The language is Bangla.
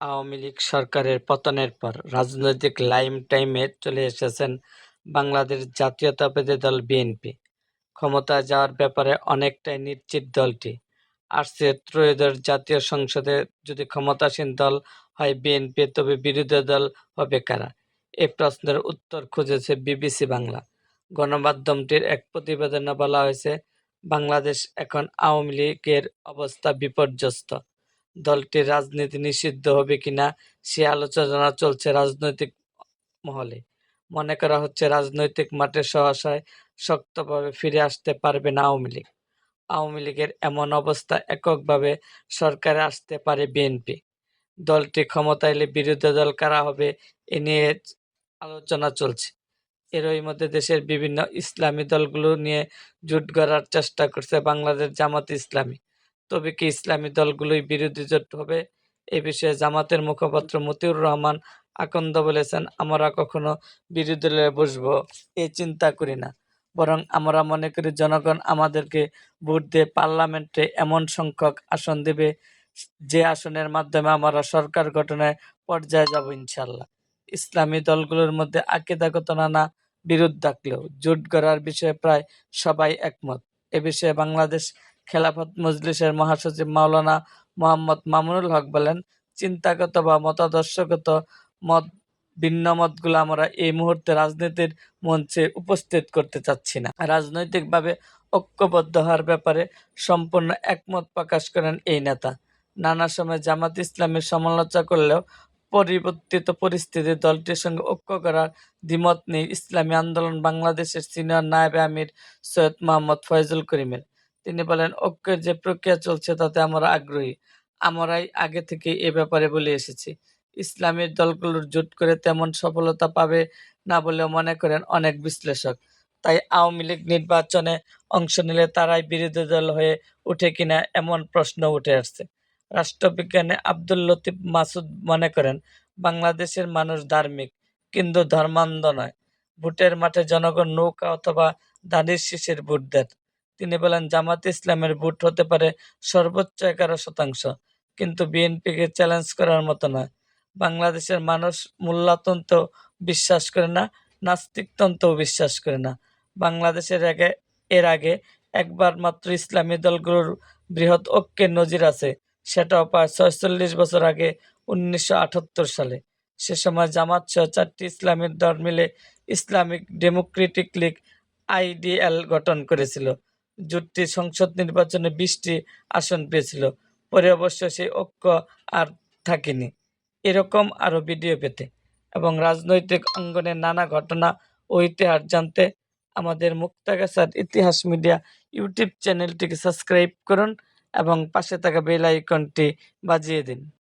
আওয়ামী লীগ সরকারের পতনের পর রাজনৈতিক লাইম টাইমে চলে এসেছেন বাংলাদেশ জাতীয়তাবাদী দল বিএনপি। ক্ষমতায় যাওয়ার ব্যাপারে অনেকটাই নিশ্চিত দলটি। আসছে ত্রয়োদশ জাতীয় সংসদে যদি ক্ষমতাসীন দল হয় বিএনপি তবে বিরোধী দল হবে কারা? এ প্রশ্নের উত্তর খুঁজেছে বিবিসি বাংলা। গণমাধ্যমটির এক প্রতিবেদনে বলা হয়েছে, বাংলাদেশ এখন আওয়ামী লীগের অবস্থা বিপর্যস্ত। দলটির রাজনীতি নিষিদ্ধ হবে কিনা সে আলোচনা চলছে রাজনৈতিক মহলে। মনে করা হচ্ছে রাজনৈতিক মাঠে সহসায় শক্তভাবে ফিরে আসতে পারবে না আওয়ামী লীগ। আওয়ামী লীগের এমন অবস্থা এককভাবে সরকারে আসতে পারে বিএনপি। দলটি ক্ষমতায় এলে বিরোধী দল কারা হবে এ নিয়ে আলোচনা চলছে। এরই মধ্যে দেশের বিভিন্ন ইসলামী দলগুলো নিয়ে জোট গড়ার চেষ্টা করছে বাংলাদেশ জামাত ইসলামী। তবে কি ইসলামী দলগুলোই বিরোধী জোট হবে? এ বিষয়ে জামাতের মুখপাত্র মতিউর রহমান আকন্দ বলেছেন, আমরা কখনো বিরোধী দলে বসব এ চিন্তা করি না। বরং আমরা মনে করি জনগণ আমাদেরকে ভোট দিয়ে পার্লামেন্টে এমন সংখ্যক আসন দেবে যে আসনের মাধ্যমে আমরা সরকার গঠনের পর্যায়ে যাব ইনশাল্লাহ। ইসলামী দলগুলোর মধ্যে আকিদাগত নানা বিরোধ থাকলেও জোট গড়ার বিষয়ে প্রায় সবাই একমত। এ বিষয়ে বাংলাদেশ খেলাফত মজলিসের মহাসচিব মাওলানা মোহাম্মদ মামুনুল হক বলেন, চিন্তাগত বা মতাদর্শগত মত ভিন্ন মতগুলো আমরা এই মুহূর্তে রাজনীতির মঞ্চে উপস্থিত করতে চাচ্ছি না। রাজনৈতিকভাবে ঐক্যবদ্ধ হওয়ার ব্যাপারে সম্পূর্ণ একমত প্রকাশ করেন এই নেতা। নানা সময় জামাত ইসলামের সমালোচনা করলেও পরিবর্তিত পরিস্থিতি দলটির সঙ্গে ঐক্য করার দ্বিমত নেই ইসলামী আন্দোলন বাংলাদেশের সিনিয়র নায়েবে আমির সৈয়দ মোহাম্মদ ফয়জুল করিমের। তিনি বলেন, ঐক্যের যে প্রক্রিয়া চলছে তাতে আমরা আগ্রহী। আমরাই আগে থেকে এ ব্যাপারে বলে এসেছি। ইসলামী দলগুলোর জোট করে তেমন সফলতা পাবে না বলেও মনে করেন অনেক বিশ্লেষক। তাই আওয়ামী লীগ নির্বাচনে অংশ নিলে তারাই বিরোধী দল হয়ে ওঠে কিনা এমন প্রশ্ন উঠে আসছে। রাষ্ট্রবিজ্ঞানী আব্দুল লতিফ মাসুদ মনে করেন, বাংলাদেশের মানুষ ধার্মিক কিন্তু ধর্মান্ধ নয়। ভোটের মাঠে জনগণ নৌকা অথবা ধানের শীষের ভোট দেন। তিনি বলেন, জামায়াতে ইসলামের ভোট হতে পারে সর্বোচ্চ এগারো শতাংশ, কিন্তু বিএনপিকে চ্যালেঞ্জ করার মতো নয়। বাংলাদেশের মানুষ মোল্লাতন্ত্র বিশ্বাস করে না, নাস্তিকতন্ত্রও বিশ্বাস করে না। বাংলাদেশের আগে এর আগে একবার মাত্র ইসলামী দলগুলোর বৃহৎ ঐক্যের নজির আছে, সেটাও প্রায় ছয়চল্লিশ বছর আগে উনিশশো আটাত্তর সালে। সে সময় জামাত সহ চারটি ইসলামী দল মিলে ইসলামিক ডেমোক্রেটিক লীগ আইডিএল গঠন করেছিল। জোটটি সংসদ নির্বাচনে বিশটি আসন পেয়েছিল। পরে অবশ্য সেই ঐক্য আর থাকেনি। এরকম আরও ভিডিও পেতে এবং রাজনৈতিক অঙ্গনের নানা ঘটনা ও ইতিহাস জানতে আমাদের মুক্তাগাছার ইতিহাস মিডিয়া ইউটিউব চ্যানেলটিকে সাবস্ক্রাইব করুন এবং পাশে থাকা বেল আইকনটি বাজিয়ে দিন।